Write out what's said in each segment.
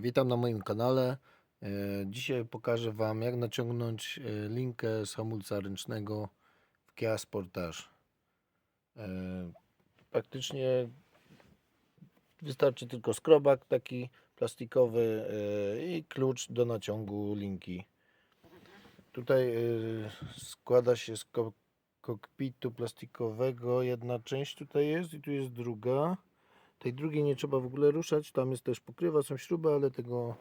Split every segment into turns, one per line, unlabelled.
Witam na moim kanale. E, Dzisiaj pokażę Wam jak naciągnąć e, linkę z hamulca ręcznego w Kia Sportage. E, Praktycznie wystarczy tylko skrobak taki plastikowy i klucz do naciągu linki. Tutaj składa się z ko- kokpitu plastikowego. Jedna część tutaj jest i tu jest druga. Tej drugiej nie trzeba w ogóle ruszać. Tam jest też pokrywa, są śruby, ale tego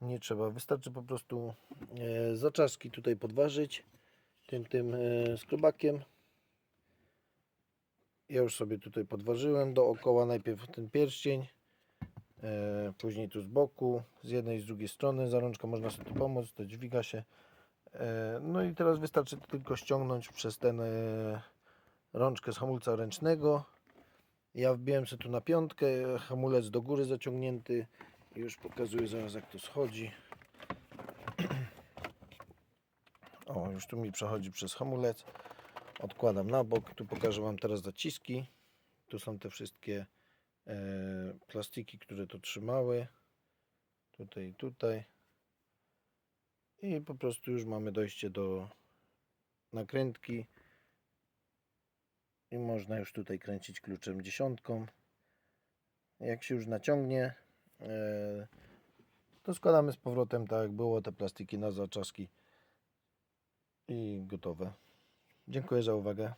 nie trzeba. Wystarczy po prostu e, zaczaski tutaj podważyć tym, tym e, skrobakiem. Ja już sobie tutaj podważyłem dookoła najpierw ten pierścień, e, później tu z boku, z jednej i z drugiej strony. Za rączkę można sobie tu pomóc, to dźwiga się. E, no i teraz wystarczy tylko ściągnąć przez ten e, rączkę z hamulca ręcznego. Ja wbiłem sobie tu na piątkę, hamulec do góry zaciągnięty. Już pokazuję zaraz jak to schodzi. O, już tu mi przechodzi przez hamulec. Odkładam na bok. Tu pokażę Wam teraz zaciski. Tu są te wszystkie e, plastiki, które to trzymały. Tutaj, tutaj. I po prostu już mamy dojście do nakrętki i można już tutaj kręcić kluczem dziesiątką. Jak się już naciągnie, e, to składamy z powrotem tak jak było te plastiki na zaczaski i gotowe. Dziękuję za uwagę.